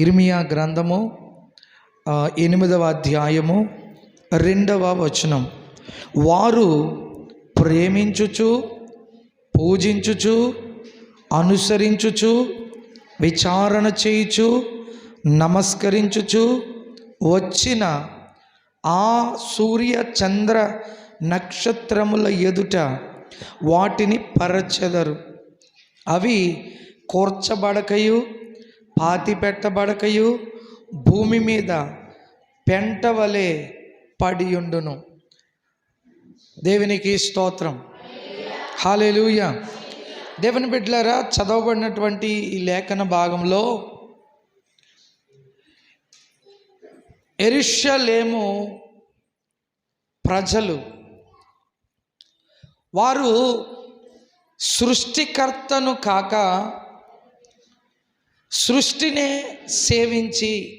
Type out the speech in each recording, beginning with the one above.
ఇర్మియా గ్రంథము ఎనిమిదవ అధ్యాయము రెండవ వచనం. వారు ప్రేమించుచు పూజించుచు అనుసరించుచు విచారణ చేయుచు నమస్కరించుచు వచ్చిన ఆ సూర్య చంద్ర నక్షత్రముల ఎదుట వాటిని పరచెదరు. అవి కూర్చబడకయు పాతి పెట్టబడకయు భూమి మీద పెంట వలె పడియుండును. దేవునికి స్తోత్రం. హాలేలుయ దేవుని బిడ్డలారా చదవబడినటువంటి ఈ లేఖన భాగంలో ఎరిషలేము ప్రజలు వారు సృష్టికర్తను కాక సృష్టినే సేవించి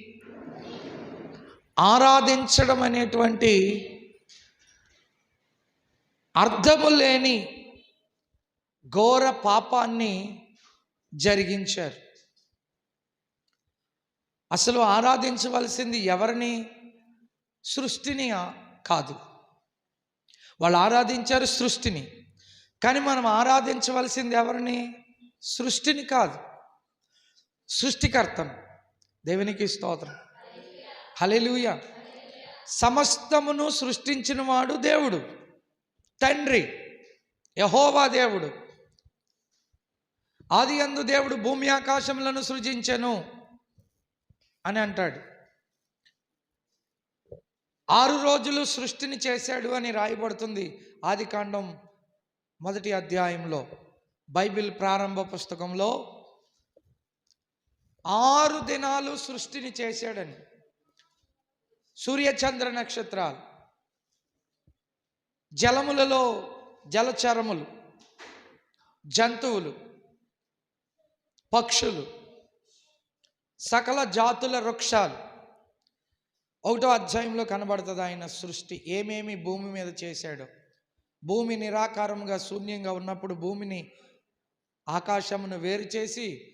ఆరాధించడం అనేటువంటి అర్థము లేని ఘోర పాపాన్ని జరిగించారు. అసలు ఆరాధించవలసింది ఎవరిని? సృష్టిని కాదు. వాళ్ళు ఆరాధించారు సృష్టిని. కానీ మనం ఆరాధించవలసింది ఎవరిని? సృష్టిని కాదు. సృష్టికర్తను. దేవునికి స్తోత్రం. హలెలుయ సమస్తమును సృష్టించిన వాడు దేవుడు. తండ్రి యహోవా దేవుడు. ఆది అందు దేవుడు భూమి ఆకాశములను సృజించెను అని అంటాడు. ఆరు రోజులు సృష్టిని చేశాడు అని రాయబడుతుంది ఆది కాండం మొదటి అధ్యాయంలో. బైబిల్ ప్రారంభ పుస్తకంలో ఆరు దినాలు సృష్టిని చేశాడని. సూర్యచంద్ర నక్షత్రాలు జలములలో జలచరములు జంతువులు పక్షులు సకల జాతుల వృక్షాలు. ఒకటో అధ్యాయంలో కనబడుతుంది ఆయన సృష్టి. ఏమేమి భూమి మీద చేశాడో. భూమి నిరాకారంగా శూన్యంగా ఉన్నప్పుడు భూమిని ఆకాశమును వేరు చేసి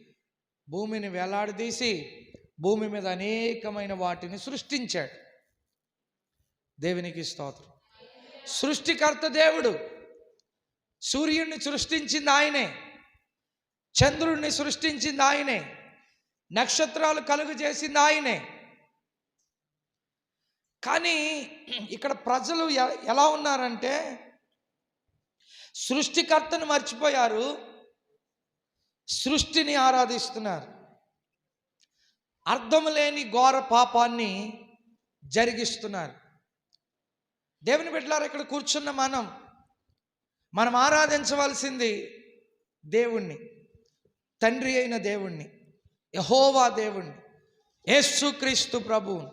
భూమిని వేలాడదీసి భూమి మీద అనేకమైన వాటిని సృష్టించాడు. దేవునికి స్తోత్రం. సృష్టికర్త దేవుడు. సూర్యుడిని సృష్టించింది ఆయనే. చంద్రుడిని సృష్టించింది ఆయనే. నక్షత్రాలు కలుగు చేసింది ఆయనే. కానీ ఇక్కడ ప్రజలు ఎలా ఉన్నారంటే సృష్టికర్తను మర్చిపోయారు. సృష్టిని ఆరాధిస్తున్నారు. అర్థం లేని ఘోర పాపాన్ని జరిగిస్తున్నారు. దేవుని బిడ్డలారు ఇక్కడ కూర్చున్న మనం మనం ఆరాధించవలసింది దేవుణ్ణి తండ్రి అయిన దేవుణ్ణి యహోవా దేవుణ్ణి యేసుక్రీస్తు ప్రభు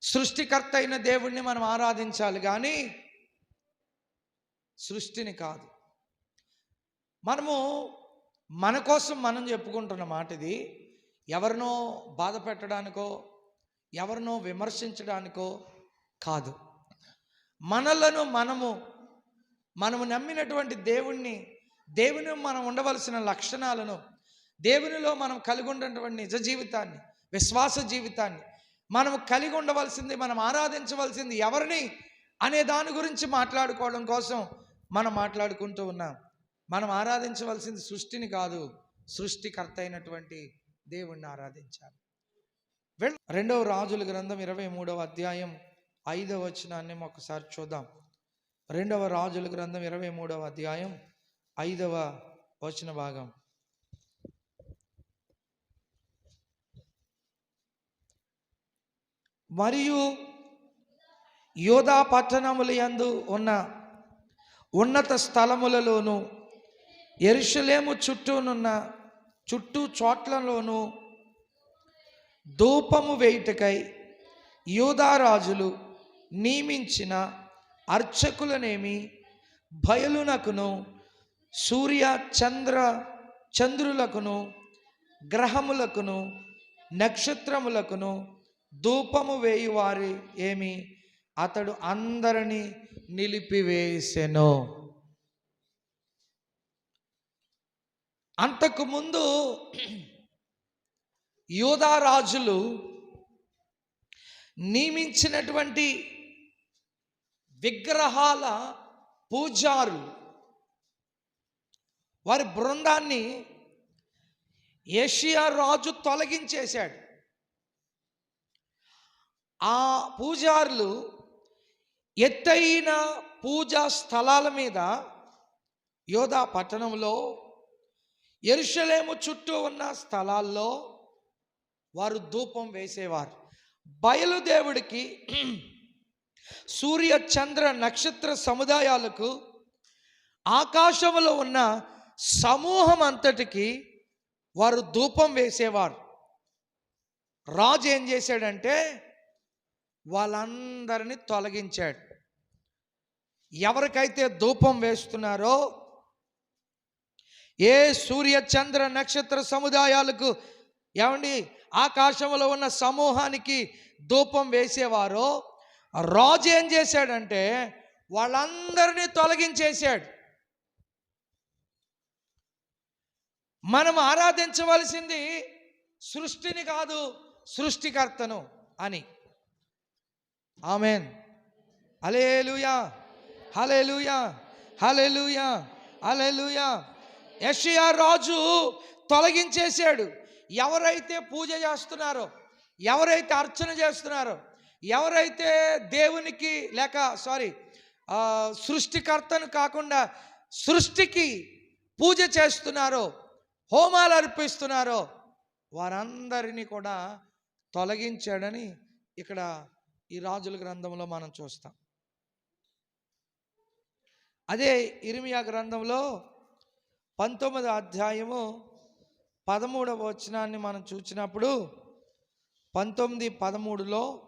సృష్టికర్త అయిన దేవుణ్ణి మనం ఆరాధించాలి కానీ సృష్టిని కాదు. మనము మన కోసం మనం చెప్పుకుంటున్న మాట ఇది ఎవరినో బాధ పెట్టడానికో ఎవరినో విమర్శించడానికో కాదు. మనలను మనము మనము నమ్మినటువంటి దేవుణ్ణి దేవుని మనం ఉండవలసిన లక్షణాలను దేవునిలో మనం కలిగి ఉన్నటువంటి నిజ జీవితాన్ని విశ్వాస జీవితాన్ని మనం కలిగి ఉండవలసింది మనం ఆరాధించవలసింది ఎవరిని అనే దాని గురించి మాట్లాడుకోవడం కోసం మనం మాట్లాడుకుంటూ ఉన్నాం. మనం ఆరాధించవలసింది సృష్టిని కాదు సృష్టికర్త అయినటువంటి దేవుణ్ణి ఆరాధించాలి. వెళ్ రెండవ రాజుల గ్రంథం ఇరవై మూడవ అధ్యాయం ఐదవ వచనాన్ని ఒకసారి చూద్దాం. రెండవ రాజుల గ్రంథం ఇరవై మూడవ అధ్యాయం ఐదవ వచన భాగం. మరియు యోధా పట్టణముల యందు ఉన్న ఉన్నత స్థలములలోనూ ఎరుషలేము చుట్టూనున్న చుట్టూ చోట్లలోనూ ధూపము వేయుటకై యూదారాజులు నియమించిన అర్చకులనేమి బయలునకును సూర్య చంద్ర చంద్రులకును గ్రహములకును నక్షత్రములకును ధూపము వేయువారి ఏమి? అతడు అందరినీ నిలిపివేసెను. అంతకుముందు యోధా రాజులు నియమించినటువంటి విగ్రహాల పూజారులు. వారి బృందాన్ని ఏషియా రాజు తొలగించేశాడు. ఆ పూజారులు ఎత్తైన పూజా స్థలాల మీద యోధా పట్టణంలో ఎరుషలేము చుట్టూ ఉన్న స్థలాల్లో వారు ధూపం వేసేవారు. బయలుదేవుడికి సూర్య చంద్ర నక్షత్ర సముదాయాలకు ఆకాశంలో ఉన్న సమూహం అంతటికి వారు ధూపం వేసేవారు. రాజు ఏం చేశాడంటే వాళ్ళందరినీ తొలగించాడు. ఎవరికైతే ధూపం వేస్తున్నారో ఏ సూర్య చంద్ర నక్షత్ర సముదాయాలకు ఏమండి ఆకాశంలో ఉన్న సమూహానికి ధూపం వేసేవారో రాజు ఏం చేశాడంటే వాళ్ళందరినీ తొలగించేశాడు. మనం ఆరాధించవలసింది సృష్టిని కాదు సృష్టికర్తను అని. Amen. Hallelujah hallelujah hallelujah hallelujah యషియా రాజు తొలగించేశాడు. ఎవరైతే పూజ చేస్తున్నారో ఎవరైతే అర్చన చేస్తున్నారో ఎవరైతే దేవునికి లేక సారీ సృష్టికర్తను కాకుండా సృష్టికి పూజ చేస్తున్నారో హోమాలు అర్పిస్తున్నారో వారందరినీ కూడా తొలగించాడని ఇక్కడ ఈ రాజుల గ్రంథంలో మనం చూస్తాం. అదే ఇరిమియా గ్రంథంలో పంతొమ్మిదో అధ్యాయము పదమూడవ వచనాన్ని మనం చూసినప్పుడు పంతొమ్మిది పదమూడులో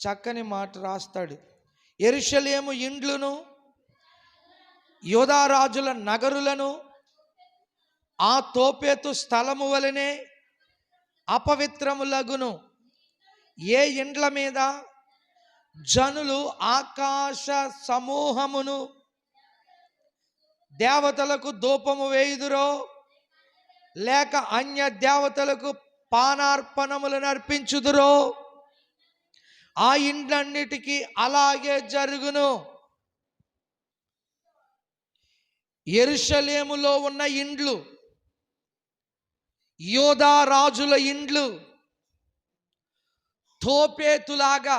చక్కని మాట రాస్తాడు. ఎరుషలేము ఇండ్లును యోధారాజుల నగరులను ఆ తోపేతు స్థలము వలనే అపవిత్రములగును. ఏ ఇండ్ల మీద? జనులు ఆకాశ సమూహమును దేవతలకు ధూపము వేయుదురో లేక అన్య దేవతలకు పానార్పణములను అర్పించుదురో ఆ ఇండ్లన్నిటికీ అలాగే జరుగును. ఎరుషలేములో ఉన్న ఇండ్లు యోధా రాజుల ఇండ్లు తోపేతులాగా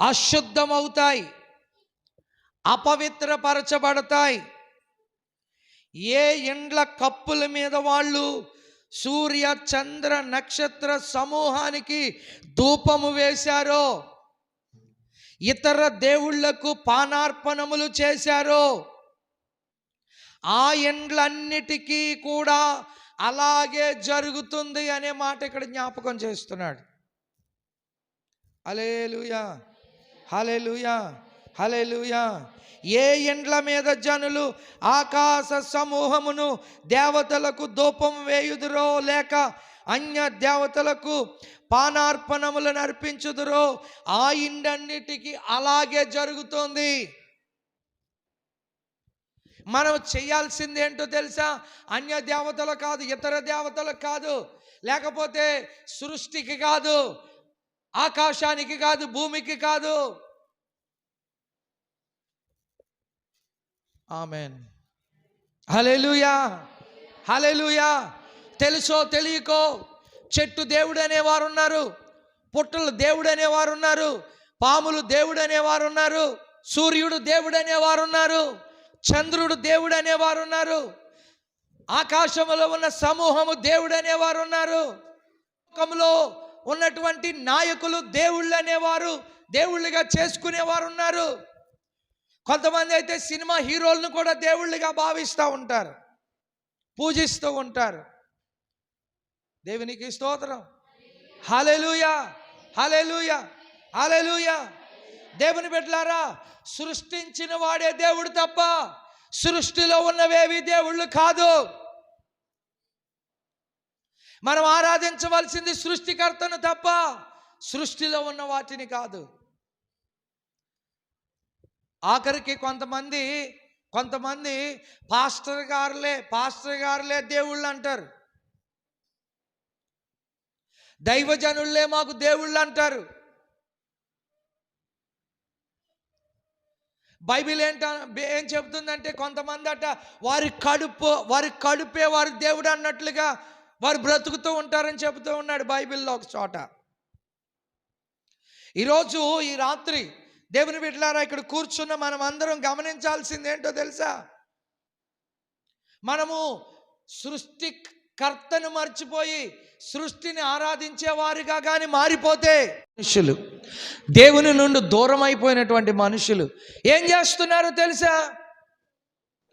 అశుద్ధమవుతాయి. అపవిత్రపరచబడతాయి. ఏ ఇండ్ల కప్పుల మీద వాళ్ళు సూర్య చంద్ర నక్షత్ర సమూహానికి ధూపము వేశారో ఇతర దేవుళ్ళకు పానార్పణములు చేశారో ఆ ఎండ్లన్నిటికీ కూడా అలాగే జరుగుతుంది అనే మాట ఇక్కడ జ్ఞాపకం చేస్తున్నాడు. హలే లూయా హలే లూయా హలే లూయా ఏ ఇండ్ల మీద జనులు ఆకాశ సమూహమును దేవతలకు ధూపం వేయుదురో లేక అన్య దేవతలకు పానార్పణములను అర్పించుదురో ఆ ఇండన్నిటికీ అలాగే జరుగుతోంది. మనం చేయాల్సింది ఏంటో తెలుసా? అన్య దేవతలు కాదు ఇతర దేవతలకు కాదు లేకపోతే సృష్టికి కాదు ఆకాశానికి కాదు భూమికి కాదు ఆమెన్. హలెలుయా హలెలుయా తెలుసో తెలియకో చెట్టు దేవుడు అనేవారు ఉన్నారు పుట్టలు దేవుడు అనేవారు ఉన్నారు పాములు దేవుడు అనేవారు ఉన్నారు సూర్యుడు దేవుడు అనేవారు ఉన్నారు చంద్రుడు దేవుడు అనేవారు ఉన్నారు ఆకాశంలో ఉన్న సమూహము దేవుడు అనేవారు ఉన్నారు లోకంలో ఉన్నటువంటి నాయకులు దేవుళ్ళు అనేవారు దేవుళ్ళుగా చేసుకునేవారు ఉన్నారు కొంతమంది అయితే సినిమా హీరోలను కూడా దేవుళ్ళుగా భావిస్తూ ఉంటారు పూజిస్తూ ఉంటారు. దేవునికి స్తోత్రం. హలెలుయా హలెలుయా హలెలుయా దేవుని బిడ్డలారా సృష్టించిన వాడే దేవుడు తప్ప సృష్టిలో ఉన్నవేవి దేవుళ్ళు కాదు. మనం ఆరాధించవలసింది సృష్టికర్తను తప్ప సృష్టిలో ఉన్న వాటిని కాదు. ఆఖరికి కొంతమంది కొంతమంది పాస్టర్ గారులే పాస్టర్ గారులే దేవుళ్ళు అంటారు. దైవజనులే మాకు దేవుళ్ళు అంటారు. బైబిల్ ఏంట ఏం చెబుతుందంటే కొంతమంది అట వారి కడుపు వారి కడుపే వారి దేవుడు అన్నట్లుగా వారు బ్రతుకుతూ ఉంటారని చెబుతూ ఉన్నాడు బైబిల్లో ఒక చోట. ఈరోజు ఈ రాత్రి దేవుని బిడ్డలారా ఇక్కడ కూర్చున్న మనం అందరం గమనించాల్సింది ఏంటో తెలుసా? మనము సృష్టి కర్తను మర్చిపోయి సృష్టిని ఆరాధించేవారుగా కానీ మారిపోతే మనుషులు దేవుని నుండి దూరం అయిపోయినటువంటి మనుషులు ఏం చేస్తున్నారో తెలుసా?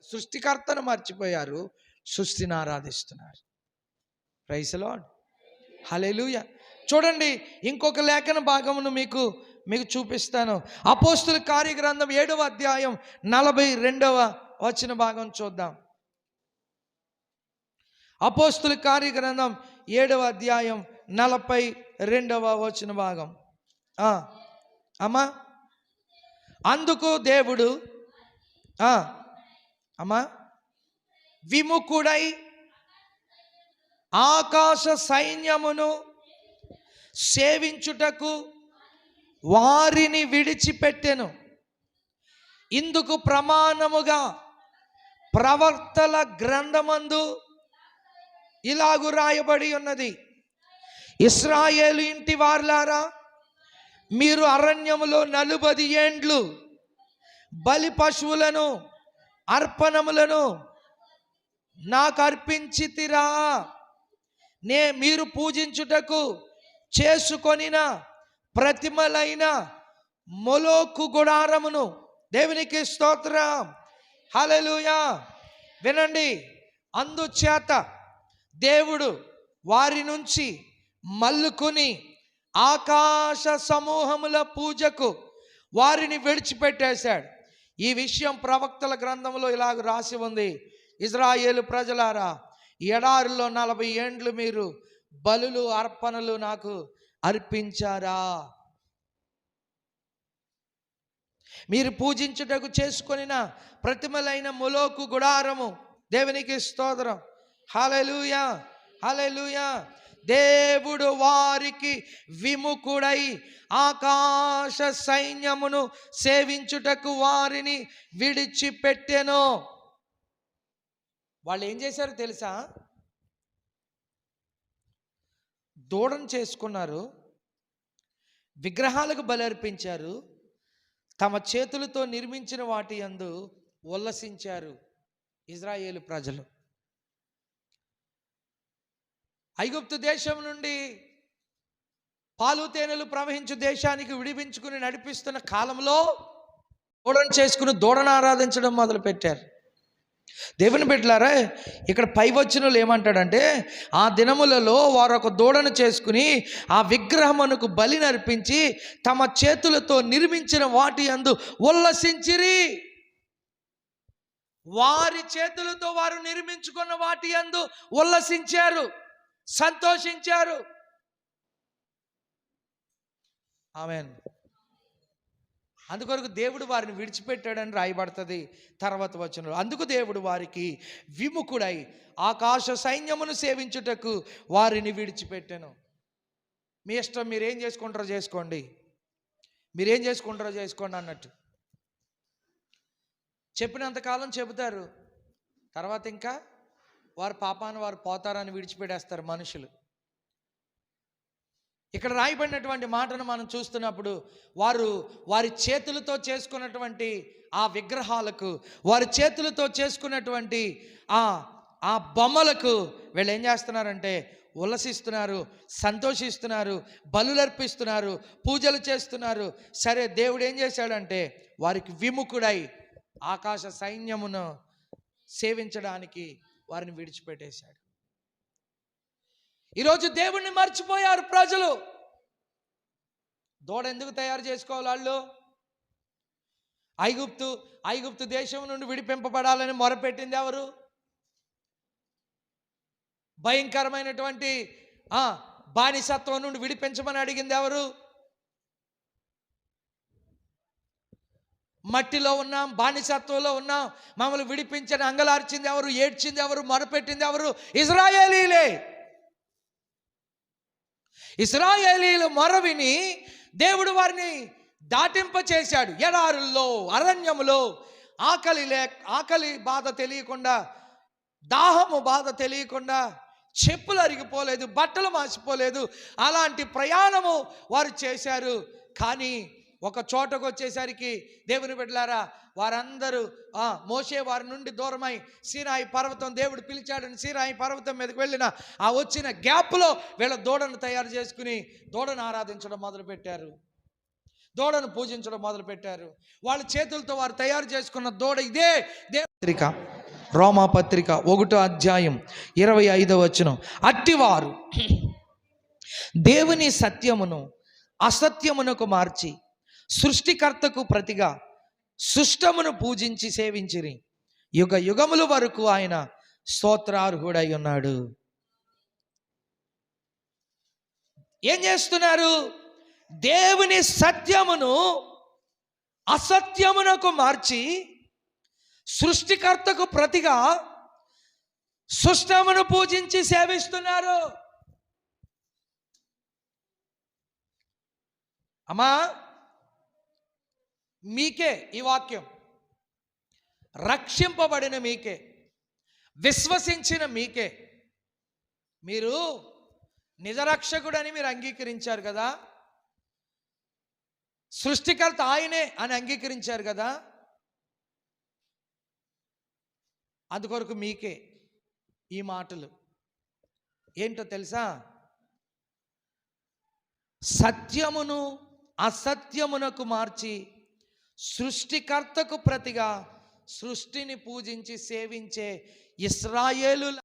సృష్టికర్తను మర్చిపోయారు సృష్టిని ఆరాధిస్తున్నారు. ప్రైసలో హలేలుయ చూడండి ఇంకొక లేఖన భాగమును మీకు మీకు చూపిస్తాను. అపోస్తుల కార్యగ్రంథం ఏడవ అధ్యాయం నలభై రెండవ వచ్చిన భాగం చూద్దాం. అపోస్తుల కార్యగ్రంథం ఏడవ అధ్యాయం నలభై రెండవ వచ్చిన భాగం. అమ్మా అందుకు దేవుడు అమ్మా విముఖుడై ఆకాశ సైన్యమును సేవించుటకు వారిని విడిచిపెట్టెను. ఇందుకు ప్రమాణముగా ప్రవర్తల గ్రంథమందు ఇలాగు రాయబడి ఉన్నది. ఇస్రాయేలు ఇంటి వార్లారా మీరు అరణ్యములో నలుబది ఏండ్లు బలి పశువులను అర్పణములను నాకు అర్పించితిరా. నే మీరు పూజించుటకు చేసుకొనిన ప్రతిమలైన మొలోకు గుడారమును దేవునికి స్తోత్రం. హలలుయా వినండి. అందుచేత దేవుడు వారి నుంచి మల్లుకుని ఆకాశ సమూహముల పూజకు వారిని విడిచిపెట్టేశాడు. ఈ విషయం ప్రవక్తల గ్రంథంలో ఇలాగ రాసి ఉంది. ఇజ్రాయేలు ప్రజలారా ఎడారిలో నలభై ఏండ్లు మీరు బలులు అర్పణలు నాకు అర్పించారా? మీరు పూజించుటకు చేసుకొనిన ప్రతిమలైన ములోకు గుడారము దేవునికి స్తోత్రం. హలలుయా హలలుయా దేవుడు వారికి విముఖుడై ఆకాశ సైన్యమును సేవించుటకు వారిని విడిచిపెట్టెను. వాళ్ళు ఏం చేశారు తెలుసా? దూడను చేసుకున్నారు విగ్రహాలకు బలర్పించారు తమ చేతులతో నిర్మించిన వాటి యందు ఉల్లసించారు ఇజ్రాయేలు ప్రజలు. ఐగుప్తు దేశం నుండి పాలు తేనెలు ప్రవహించు దేశానికి విడిపించుకుని నడిపిస్తున్న కాలంలో దూడను చేసుకుని దూడను ఆరాధించడం మొదలుపెట్టారు. దేవుని బిడ్డలారా ఇక్కడ పై వచ్చినలు ఏమంటాడంటే ఆ దినములలో వారు ఒక దూడను చేసుకుని ఆ విగ్రహమునకు బలి నర్పించి తమ చేతులతో నిర్మించిన వాటి అందు ఉల్లసించిరి. వారి చేతులతో వారు నిర్మించుకున్న వాటి అందు ఉల్లసించారు సంతోషించారు. ఆమెను. అందుకొరకు దేవుడు వారిని విడిచిపెట్టాడని రాయబడుతుంది తర్వాత వచనంలో. అందుకు దేవుడు వారికి విముఖుడై ఆకాశ సైన్యమును సేవించుటకు వారిని విడిచిపెట్టాను. మీ ఇష్టం మీరేం చేసుకుంటారో చేసుకోండి. మీరేం చేసుకుంటారో చేసుకోండి అన్నట్టు. చెప్పినంతకాలం చెబుతారు. తర్వాత ఇంకా వారి పాపాన్ని వారు పోతారని విడిచిపెట్టేస్తారు మనుషులు. ఇక్కడ రాయబడినటువంటి మాటను మనం చూస్తున్నప్పుడు వారు వారి చేతులతో చేసుకున్నటువంటి ఆ విగ్రహాలకు వారి చేతులతో చేసుకున్నటువంటి ఆ ఆ బొమ్మలకు వీళ్ళు ఏం చేస్తున్నారంటే ఉల్లసిస్తున్నారు సంతోషిస్తున్నారు బలులర్పిస్తున్నారు పూజలు చేస్తున్నారు. సరే దేవుడు ఏం చేశాడంటే వారికి విముఖుడై ఆకాశ సైన్యమును సేవించడానికి వారిని విడిచిపెట్టేశాడు. ఈరోజు దేవుణ్ణి మర్చిపోయారు ప్రజలు. దూడ ఎందుకు తయారు చేసుకోవాలి వాళ్ళు? ఐగుప్తు ఐగుప్తు దేశం నుండి విడిపింపబడాలని మొరపెట్టింది ఎవరు? భయంకరమైనటువంటి బానిసత్వం నుండి విడిపించమని అడిగింది ఎవరు? మట్టిలో ఉన్నాం బానిసత్వంలో ఉన్నాం మమ్మల్ని విడిపించని అంగలార్చింది ఎవరు ఏడ్చింది ఎవరు మొరపెట్టింది ఎవరు? ఇజ్రాయేలీలే! ఇస్రాయేలీలు మొరవిని దేవుడు వారిని దాటింప చేశాడు. ఎడారుల్లో అరణ్యములో ఆకలి లే ఆకలి బాధ తెలియకుండా దాహము బాధ తెలియకుండా చెప్పులు అరిగిపోలేదు బట్టలు మాసిపోలేదు. అలాంటి ప్రయాణము వారు చేశారు. కానీ ఒక చోటకు వచ్చేసరికి దేవుని బిడ్డలారా వారందరూ ఆ, మోషే వారి నుండి దూరమై సీనాయి పర్వతం దేవుడు పిలిచాడని సీనాయి పర్వతం మీదకి వెళ్ళిన ఆ వచ్చిన గ్యాప్లో వీళ్ళ దూడను తయారు చేసుకుని దూడను ఆరాధించడం మొదలుపెట్టారు. దూడను పూజించడం మొదలుపెట్టారు. వాళ్ళ చేతులతో వారు తయారు చేసుకున్న దూడ ఇదే దేవత్రిక రోమా పత్రిక ఒకటో అధ్యాయం ఇరవై ఐదవ వచనం. అట్టివారు దేవుని సత్యమును అసత్యమునకు మార్చి సృష్టికర్తకు ప్రతిగా సుష్టమును పూజించి సేవించిరి. యుగ యుగముల వరకు ఆయన స్తోత్రార్హుడై ఉన్నాడు. ఏం చేస్తున్నారు? దేవుని సత్యమును అసత్యమునకు మార్చి సృష్టికర్తకు ప్రతిగా సుష్టమును పూజించి సేవిస్తున్నారు. అమ్మా! మీకే ఈ వాక్యం. రక్షింపబడిన మీకే. విశ్వసించిన మీకే. మీరు నిజరక్షకుడని మీరు అంగీకరించారు కదా? సృష్టికర్త ఆయనే అని అంగీకరించారు కదా? అందుకొరకు మీకే ఈ మాటలు. ఏంటో తెలుసా? సత్యమును అసత్యమునకు మార్చి సృష్టికర్తకు ప్రతిగా సృష్టిని పూజించి సేవించే ఇస్రాయేలు